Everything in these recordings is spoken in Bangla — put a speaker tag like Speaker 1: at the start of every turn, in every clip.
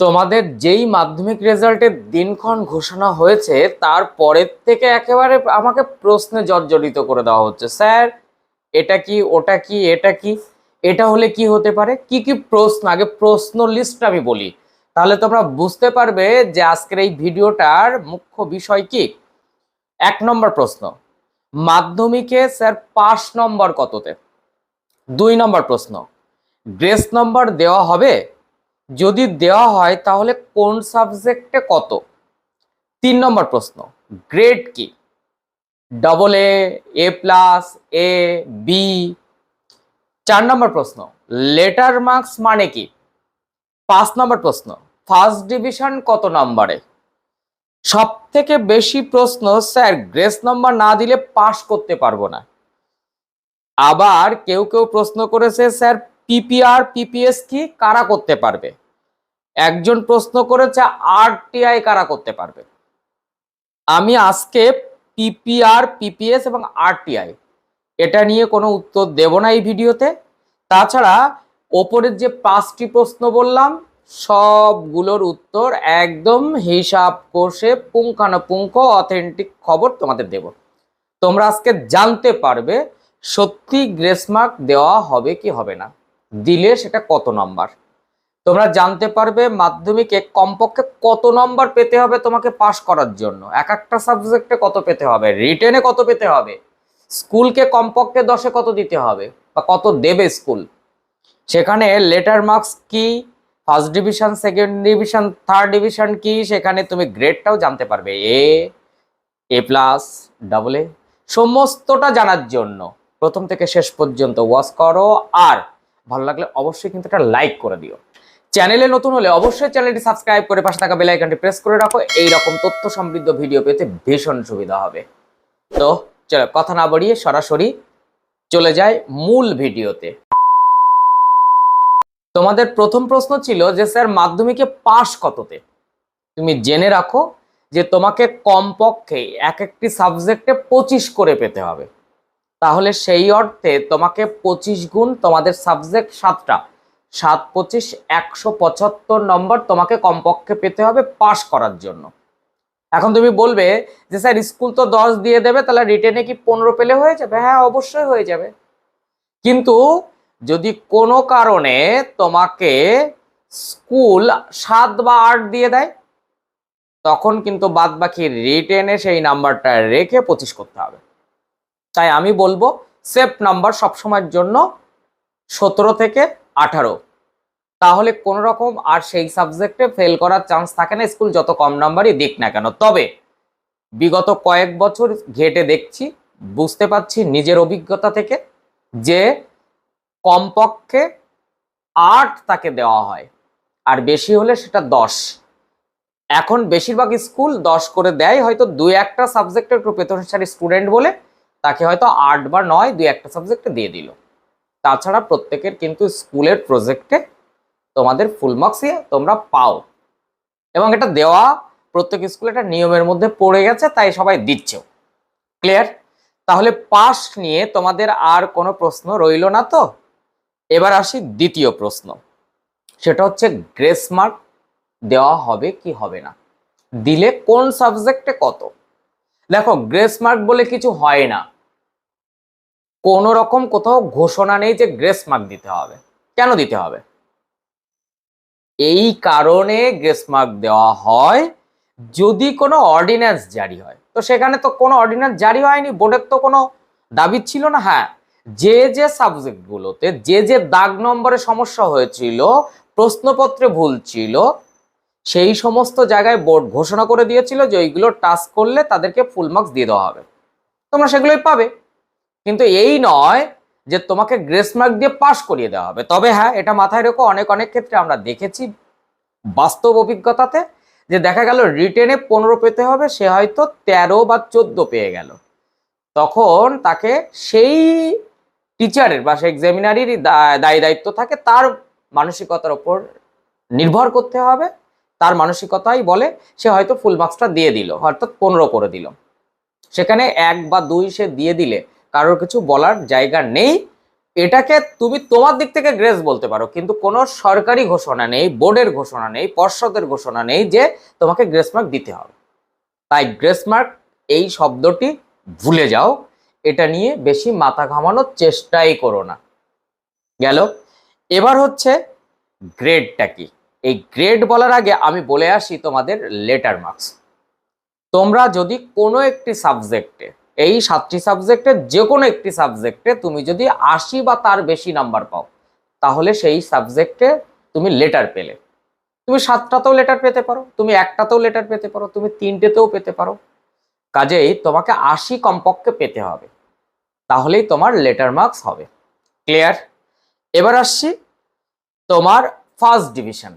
Speaker 1: তোমাদের যেই মাধ্যমিক রেজাল্টের দিনক্ষণ ঘোষণা হয়েছে, তার পরের থেকে একেবারে আমাকে প্রশ্নে জর্জরিত করে দেওয়া হচ্ছে। স্যার, এটা কি, ওটা কি, এটা কি? এটা হলে কি হতে পারে? কি কি প্রশ্ন? আগে প্রশ্ন লিস্ট আমি বলি। তাহলে তোমরা বুঝতে পারবে যে আজকের এই ভিডিওটার মুখ্য বিষয় কি। এক নম্বর প্রশ্ন, মাধ্যমিকে স্যার পাস নম্বর কততে? দুই নম্বর প্রশ্ন গ্রেস নম্বর দেওয়া হবে যদি দেওয়া হয় তাহলে কোন সাবজেক্টে কত? তিন নম্বর প্রশ্ন গ্রেড কি? Double A A plus A B চার নম্বর প্রশ্ন লেটার মার্কস মানে কি? পাঁচ নম্বর প্রশ্ন ফার্স্ট ডিভিশন কত নম্বরে? সব থেকে বেশি প্রশ্ন স্যার গ্রেস নম্বর না দিলে পাশ করতে পারব না। আবার কেউ কেউ প্রশ্ন করেছে, স্যার পিপিআর পিপিএস কি কারা করতে পারবে? একজন প্রশ্ন করেছে আরটিআই কারা করতে পারবে? আমি আজকে পিপিআর পিপিএস এবং আরটিআই এটা নিয়ে কোনো উত্তর দেব না এই ভিডিওতে। তাছাড়া ওপরের যে পাঁচটি প্রশ্ন বললাম, সবগুলোর উত্তর একদম হিসাব কষে পুঙ্খানুপুঙ্খ অথেন্টিক খবর তোমাদের দেব। তোমরা আজকে জানতে পারবে সত্যি গ্রেসমার্ক দেওয়া হবে কি হবে না। দিলে সেটা কত নম্বর? তোমরা জানতে পারবে মাধ্যমিকে কমপক্ষে কত নম্বর পেতে হবে তোমাকে পাশ করার জন্য। এক একটা সাবজেক্টে কত পেতে হবে? রিটেনে কত পেতে হবে? স্কুলকে কমপক্ষে দশে কত দিতে হবে? বা কত দেবে স্কুল? সেখানে লেটার মার্কস কি? First division, second division, third division কি? সেখানে তুমি গ্রেডটাও জানতে পারবে। A A plus double A. সমস্তটা জানার জন্য প্রথম থেকে শেষ পর্যন্ত ওয়াচ করো। আর ভালো লাগলে অবশ্যই কিন্তু একটা লাইক করে দিও। চ্যানেলে নতুন হলে অবশ্যই চ্যানেলটি সাবস্ক্রাইব করে পাশে থাকা বেল আইকনটি প্রেস করে রাখো। এই রকম তথ্য সমৃদ্ধ ভিডিও পেতে ভীষণ সুবিধা হবে। তো চলো কথা না বাড়িয়ে সরাসরি চলে যায় মূল ভিডিওতে তোমাদের প্রথম প্রশ্ন ছিল যে, স্যার, মাধ্যমিকে পাস কততে? তুমি জেনে রাখো যে, তোমাকে কমপক্ষে এক একটি সাবজেক্টে পঁচিশ করে পেতে হবে। তাহলে সেই অর্থে তোমাকে পঁচিশ গুণ তোমাদের সাবজেক্ট সাতটা। সাত, পঁচিশ, একশো পঁচাত্তর নম্বর তোমাকে কমপক্ষে পেতে হবে পাস করার জন্য। এখন তুমি বলবে যে, স্যার স্কুল তো দশ দিয়ে দেবে, তাহলে রিটেনে কি পনেরো পেলে হয়ে যাবে? হ্যাঁ অবশ্যই হয়ে যাবে। কিন্তু যদি কোনো কারণে তোমাকে স্কুল সাত বা আট দিয়ে দেয়, তখন কিন্তু বাদ বাকি রিটেনে সেই নাম্বারটা রেখে পঁচিশ করতে হবে। তাই আমি বলব সেফ নাম্বার সবসময়ের জন্য সতেরো থেকে আঠারো। তাহলে কোনো রকম আর সেই সাবজেক্টে ফেল করার চান্স থাকে না স্কুল যত কম নাম্বারই দিক না কেন। তবে বিগত কয়েক বছর ঘেটে দেখছি, বুঝতে পারছি নিজের অভিজ্ঞতা থেকে যে কমপক্ষে আট তাকে দেওয়া হয়, আর বেশি হলে সেটা দশ। এখন বেশিরভাগ স্কুল দশ করে দেয়, হয়তো দুই একটা সাবজেক্টের একটু পেতনসারী স্টুডেন্ট বলে তাকে হয়তো আট বা নয়, দুই একটা সাবজেক্টে দিয়ে দিল। তাছাড়া প্রত্যেকের কিন্তু স্কুলের প্রজেক্টে তোমাদের ফুল মার্কসই তোমরা পাও। এবং এটা দেওয়া প্রত্যেক স্কুলে একটা নিয়মের মধ্যে পড়ে গেছে, তাই সবাই দিচ্ছেও। ক্লিয়ার তাহলে পাস নিয়ে তোমাদের আর কোনো প্রশ্ন রইল না তো? এবার আসি দ্বিতীয় প্রশ্ন। সেটা হচ্ছে গ্রেস মার্ক দেওয়া হবে কি হবে না? দিলে কোন সাবজেক্টে কত? দেখো, গ্রেস মার্ক বলে কিছু হয় না। কোনো রকম কোথাও ঘোষণা নেই যে গ্রেস মার্ক দিতে হবে। কেন দিতে হবে? এই কারণে গ্রেস মার্ক দেওয়া হয় যদি কোনো অর্ডিন্যান্স জারি হয়। তো সেখানে তো কোনো অর্ডিন্যান্স জারি হয়নি, বোর্ডের তো কোনো দাবি ছিল না। হ্যাঁ যে যে সাবজেক্টগুলোতে, যে যে দাগ নম্বরে সমস্যা হয়েছিল, প্রশ্নপত্রে ভুল ছিল, সেই সমস্ত জায়গায় বোর্ড ঘোষণা করে দিয়েছিল যে ওইগুলো টাস্ক করলে তাদেরকে ফুল মার্কস দিয়ে দেওয়া হবে। তোমরা সেগুলোই পাবে। কিন্তু এই নয় যে তোমাকে গ্রেস মার্ক দিয়ে পাশ করিয়ে দেওয়া হবে। তবে হ্যাঁ এটা মাথায় রেখো, অনেক অনেক ক্ষেত্রে আমরা দেখেছি বাস্তব অভিজ্ঞতাতে যে দেখা গেল রিটেনে পনেরো পেতে হবে, সে হয়তো তেরো বা চোদ্দ পেয়ে গেল। তখন তাকে সেই টিচারের বা সেই এক্সামিনারেরই দায়ী দায়িত্ব থাকে, তার মানসিকতার ওপর নির্ভর করতে হবে। তার মানসিকতাই বলে, সে হয়তো ফুল মার্কসটা দিয়ে দিল, অর্থাৎ পনেরো করে দিল। সেখানে এক বা দুই সে দিয়ে দিলে কারোর কিছু বলার জায়গা নেই। এটাকে তুমি তোমার দিক থেকে গ্রেস বলতে পারো, কিন্তু কোনো সরকারি ঘোষণা নেই, বোর্ডের ঘোষণা নেই, পর্ষদের ঘোষণা নেই যে তোমাকে গ্রেস মার্ক দিতে হবে। তাই গ্রেস মার্ক এই শব্দটি ভুলে যাও, এটা নিয়ে বেশি মাথা ঘামানোর চেষ্টাই করো না। গেল। এবার হচ্ছে গ্রেডটা কি? এই গ্রেড বলার আগে আমি বলে আসি তোমাদের লেটার মার্কস তোমরা যদি কোনো একটি সাবজেক্টে এই সাতটি সাবজেক্টে যে কোনো একটি সাবজেক্টে তুমি যদি আশি বা তার বেশি নাম্বার পাও, তাহলে সেই সাবজেক্টে তুমি লেটার পেলে। তুমি সাতটাতেও লেটার পেতে পারো, তুমি একটাতেও লেটার পেতে পারো, তুমি তিনটেতেও পেতে পারো। কাজেই তোমাকে আশি কমপক্ষে পেতে হবে। তাহলেই তোমার লেটার মার্কস হবে। ক্লিয়ার এবার আসছি তোমার ফার্স্ট ডিভিশন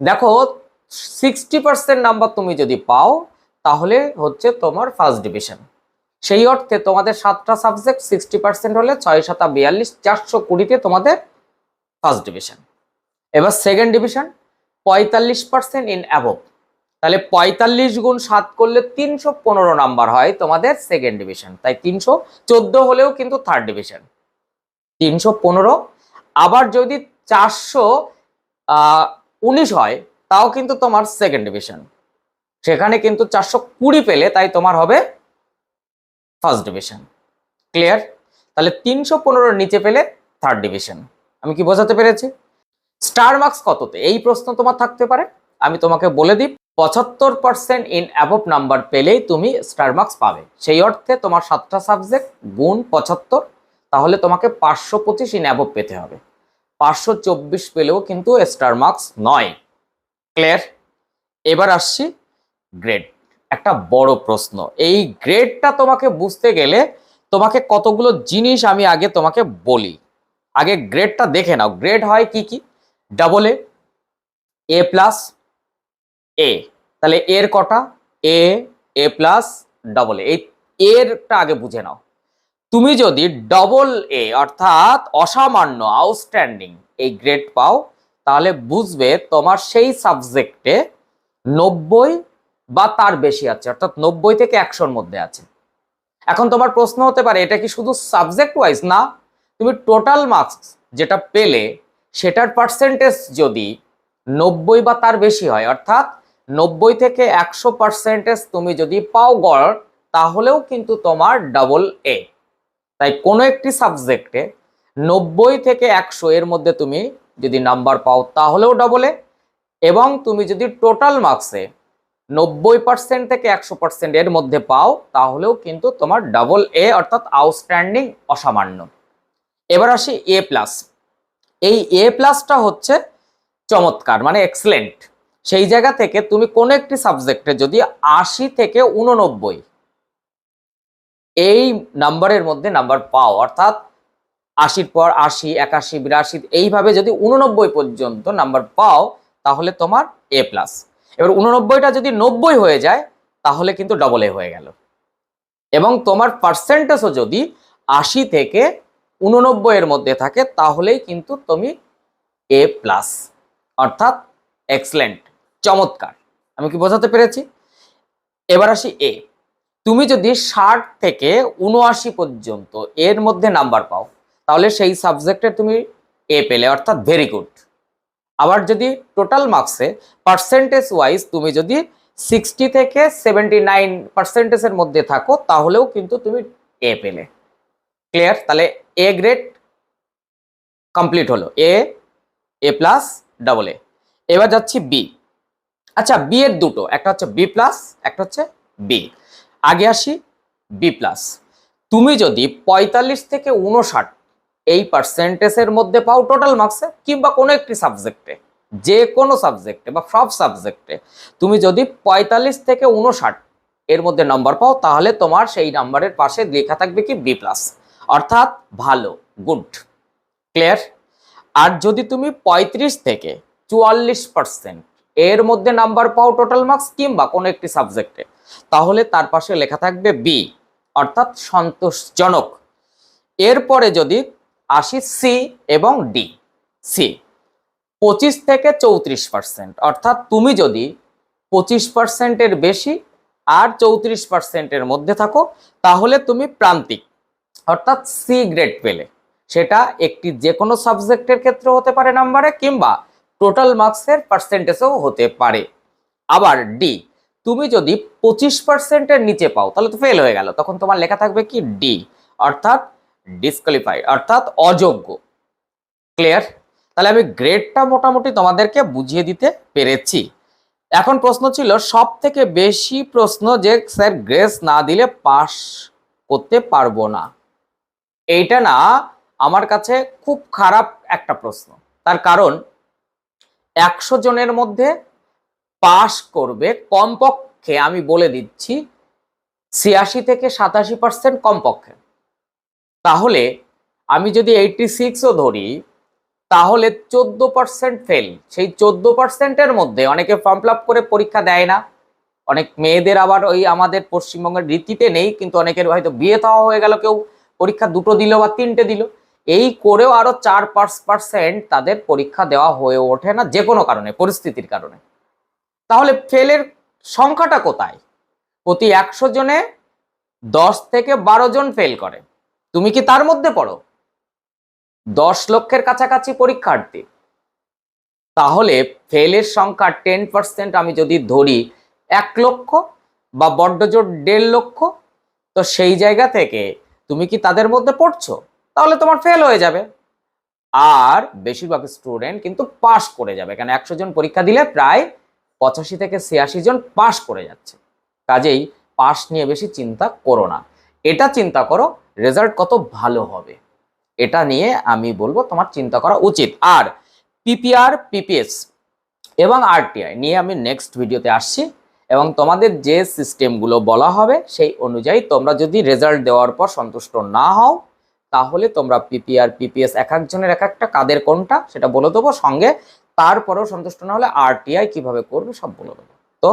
Speaker 1: দেখো সিক্সটি পার্সেন্ট নাম্বার তুমি যদি পাও, তাহলে হচ্ছে তোমার ফার্স্ট ডিভিশন সেই অর্থে তোমাদের সাতটা সাবজেক্ট সিক্সটি পার্সেন্ট হলে ছয় সাতা বিয়াল্লিশ, চারশো কুড়িতে তোমাদের ফার্স্ট ডিভিশন এবার সেকেন্ড ডিভিশন পঁয়তাল্লিশ পার্সেন্ট ইন অ্যাবভ তাহলে পঁয়তাল্লিশ গুণ সাত করলে তিনশো পনেরো নাম্বার হয় তোমাদের সেকেন্ড ডিভিশন তাই তিনশো চোদ্দ হলেও কিন্তু থার্ড ডিভিশন তিনশো পনেরো, আবার যদি চারশো উনিশ হয়, তাও কিন্তু তোমার সেকেন্ড ডিভিশন সেখানে কিন্তু চারশো কুড়ি পেলে তাই তোমার হবে ফার্স্ট ডিভিশন। ক্লিয়ার? তাহলে তিনশো পনেরোর নিচে পেলে থার্ড ডিভিশন। আমি কি বোঝাতে পেরেছি? স্টার মার্কস কততে? এই প্রশ্ন তোমার থাকতে পারে। আমি তোমাকে বলে দিই, পঁচাত্তর পার্সেন্ট ইন অ্যাবভ নাম্বার পেলেই তুমি স্টার মার্কস পাবে। সেই অর্থে তোমার সাতটা সাবজেক্ট গুণ পঁচাত্তর, তাহলে তোমাকে পাঁচশো পঁচিশ ইন অ্যাবভ পেতে হবে। পাঁচশো চব্বিশ পেলেও কিন্তু স্টার মার্কস নয়। ক্লিয়ার? এবার আসছি গ্রেড একটা বড় প্রশ্ন। এই গ্রেডটা তোমাকে বুঝতে গেলে তোমাকে কতগুলো জিনিস আমি আগে তোমাকে বলি। আগে গ্রেডটা দেখে নাও। গ্রেড হয় কি কি? ডাবল এ এ প্লাস এ তাহলে এর কটা? এ এ প্লাস ডবল এ এরটা আগে বুঝে নাও। তুমি যদি ডবল এ অর্থাৎ অসামান্য আউটস্ট্যান্ডিং এই গ্রেড পাও, তাহলে বুঝবে তোমার সেই সাবজেক্টে নব্বই বা তার বেশি আছে, অর্থাৎ নব্বই থেকে একশোর মধ্যে আছে। এখন তোমার প্রশ্ন হতে পারে, এটা কি শুধু সাবজেক্ট ওয়াইজ না? তুমি টোটাল মার্কস যেটা পেলে, সেটার পার্সেন্টেজ যদি নব্বই বা তার বেশি হয়, অর্থাৎ নব্বই থেকে একশো পার্সেন্টেজ তুমি যদি পাও গড়, তাহলেও কিন্তু তোমার ডাবল এ তাই কোনো একটি সাবজেক্টে নব্বই থেকে একশো এর মধ্যে তুমি যদি নাম্বার পাও, তাহলেও ডবল এ এবং তুমি যদি টোটাল মার্কসে নব্বই পার্সেন্ট থেকে একশো পার্সেন্ট এর মধ্যে পাও, তাহলেও কিন্তু তোমার ডাবল এ অর্থাৎ আউটস্ট্যান্ডিং অসামান্য। এবার আসি এ প্লাস এই এ প্লাসটা হচ্ছে চমৎকার মানে এক্সেলেন্ট সেই জায়গা থেকে তুমি কোনো একটি সাবজেক্টে যদি আশি থেকে উননব্বই এই নাম্বারের মধ্যে নাম্বার পাও, অর্থাৎ আশির পর আশি, একাশি, বিরাশি, এইভাবে যদি উননব্বই পর্যন্ত নাম্বার পাও, তাহলে তোমার এ প্লাস এবার উননব্বইটা যদি নব্বই হয়ে যায়, তাহলে কিন্তু ডবল এ হয়ে গেল। এবং তোমার পার্সেন্টেজও যদি আশি থেকে উননব্বই এর মধ্যে থাকে, তাহলেই কিন্তু তুমি এ প্লাস অর্থাৎ এক্সেলেন্ট চমৎকার। আমি কি বোঝাতে পেরেছি? এবার আসি এ তুমি যদি ষাট থেকে উনআশি পর্যন্ত এর মধ্যে নাম্বার পাও, তাহলে সেই সাবজেক্টে তুমি এ পেলে, অর্থাৎ ভেরি গুড আবার যদি টোটাল মার্কসে পার্সেন্টেজ ওয়াইজ তুমি যদি সিক্সটি থেকে সেভেন্টি নাইন পার্সেন্টেজের মধ্যে থাকো, তাহলেও কিন্তু তুমি এ পেলে। ক্লিয়ার তাহলে এ গ্রেড কমপ্লিট হলো। এ এ প্লাস ডাবল এ এবার যাচ্ছি বি আচ্ছা বি এর দুটো। একটা হচ্ছে বি প্লাস একটা হচ্ছে বি আগে আসি বি প্লাস তুমি যদি পঁয়তাল্লিশ থেকে উনষাট এই পার্সেন্টেজের মধ্যে পাও টোটাল মার্কসে কিংবা কোনো একটি সাবজেক্টে যে কোনো সাবজেক্টে বা সব সাবজেক্টে তুমি যদি পঁয়তাল্লিশ থেকে উনষাট এর মধ্যে নাম্বার পাও, তাহলে তোমার সেই নাম্বারের পাশে লেখা থাকবে কি? বি প্লাস অর্থাৎ ভালো গুড ক্লিয়ার আর যদি তুমি পঁয়ত্রিশ থেকে চুয়াল্লিশ পার্সেন্ট এর মধ্যে নাম্বার পাও টোটাল মার্কস কিংবা কোনো একটি সাবজেক্টে তাহলে তার পাশে লেখা থাকবে বি অর্থাৎ সন্তোষজনক। এরপরে যদি আসি সি এবং ডি। সি, পঁচিশ থেকে চৌত্রিশ পার্সেন্ট অর্থাৎ তুমি যদি পঁচিশ পার্সেন্টের বেশি আর চৌত্রিশ পার্সেন্টের মধ্যে থাকো, তাহলে তুমি প্রান্তিক, অর্থাৎ সি গ্রেড পেলে। সেটা একটি যে কোনো সাবজেক্টের ক্ষেত্রে হতে পারে নাম্বারে কিংবা টোটাল মার্কসের পার্সেন্টেজও হতে পারে। আবার ডি, তুমি যদি পঁচিশ পার্সেন্টের নিচে পাও, তাহলে তো ফেল হয়ে গেল। তখন তোমার লেখা থাকবে কি? ডি, অর্থাৎ ডিসকোয়ালিফাইড অর্থাৎ অযোগ্য। ক্লিয়ার তাহলে আমি গ্রেডটা মোটামুটি তোমাদেরকে বুঝিয়ে দিতে পেরেছি। এখন প্রশ্ন ছিল সব থেকে বেশি প্রশ্ন যে স্যার গ্রেস না দিলে পাস করতে পারব না। এইটা না, আমার কাছে খুব খারাপ একটা প্রশ্ন। তার কারণ, একশো জনের মধ্যে পাস করবে কমপক্ষে, আমি বলে দিচ্ছি, ছিয়াশি থেকে সাতাশি পার্সেন্ট কমপক্ষে। তাহলে আমি যদি এইটটি সিক্সও ধরি, তাহলে চোদ্দ পার্সেন্ট ফেল সেই চোদ্দ পার্সেন্টের মধ্যে অনেকে ফর্ম ফিল করে পরীক্ষা দেয় না। অনেক মেয়েদের আবার ওই আমাদের পশ্চিমবঙ্গের রীতিতে নেই, কিন্তু অনেকের হয়তো বিয়ে থাওয়া হয়ে গেল, কেউ পরীক্ষা দুটো দিল বা তিনটে দিল। এই করেও আরও চার পাঁচ পার্সেন্ট তাদের পরীক্ষা দেওয়া হয়ে ওঠে না যে কোনো কারণে, পরিস্থিতির কারণে। তাহলে ফেলের সংখ্যাটা কোথায়? প্রতি একশো জনে দশ থেকে বারো জন ফেল করে। তুমি কি তার মধ্যে পড়ো? দশ লক্ষের কাছাকাছি পরীক্ষার্থী। তাহলে ফেলের সংখ্যা টেন পার্সেন্ট আমি যদি ধরি এক লক্ষ বা বড্ড জোর দেড় লক্ষ, তো সেই জায়গা থেকে তুমি কি তাদের মধ্যে পড়ছো? তাহলে তোমার ফেল হয়ে যাবে। আর বেশিরভাগ স্টুডেন্ট কিন্তু পাস করে যাবে, কেন একশো জন পরীক্ষা দিলে প্রায় পঁচাশি থেকে ছিয়াশি জন পাস করে যাচ্ছে। কাজেই পাস নিয়ে বেশি চিন্তা করো না। এটা চিন্তা করো রেজাল্ট কত ভালো হবে? এটা নিয়ে আমি বলব তোমার চিন্তা করা উচিত। আর পিপিআর পিপিএস এবং আরটিআই নিয়ে আমি নেক্সট ভিডিওতে আসছি এবং তোমাদের যে সিস্টেমগুলো বলা হবে সেই অনুযায়ী তোমরা যদি রেজাল্ট দেওয়ার পর সন্তুষ্ট না হও, তাহলে তোমরা পিপিআর পিপিএস এক একজনের এক একটা কাদের কোনটা সেটা বলে দেবো সঙ্গে। তারপরেও সন্তুষ্ট না হলে আরটিআই কীভাবে করবে সব বলে দেবো। তো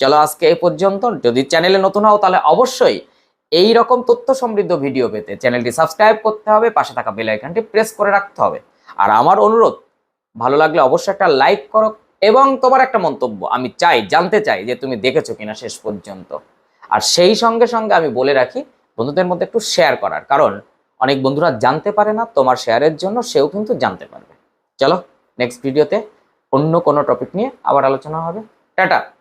Speaker 1: চলো আজকে এই পর্যন্ত। যদি চ্যানেলে নতুন হও তাহলে অবশ্যই এই রকম তথ্য সমৃদ্ধ ভিডিও পেতে চ্যানেলটি সাবস্ক্রাইব করতে হবে, পাশে থাকা বেল আইকনটি প্রেস করে রাখতে হবে। আর আমার অনুরোধ, ভালো লাগলে অবশ্যই একটা লাইক করো এবং তোমার একটা মন্তব্য আমি চাই, জানতে চাই যে তুমি দেখেছ কিনা শেষ পর্যন্ত। আর সেই সঙ্গে সঙ্গে আমি বলে রাখি, বন্ধুদের মধ্যে একটু শেয়ার করার। কারণ অনেক বন্ধুরা জানতে পারে না, তোমার শেয়ারের জন্য সেও কিন্তু জানতে পারবে। চলো নেক্সট ভিডিওতে অন্য কোনো টপিক নিয়ে আবার আলোচনা হবে। টাটা!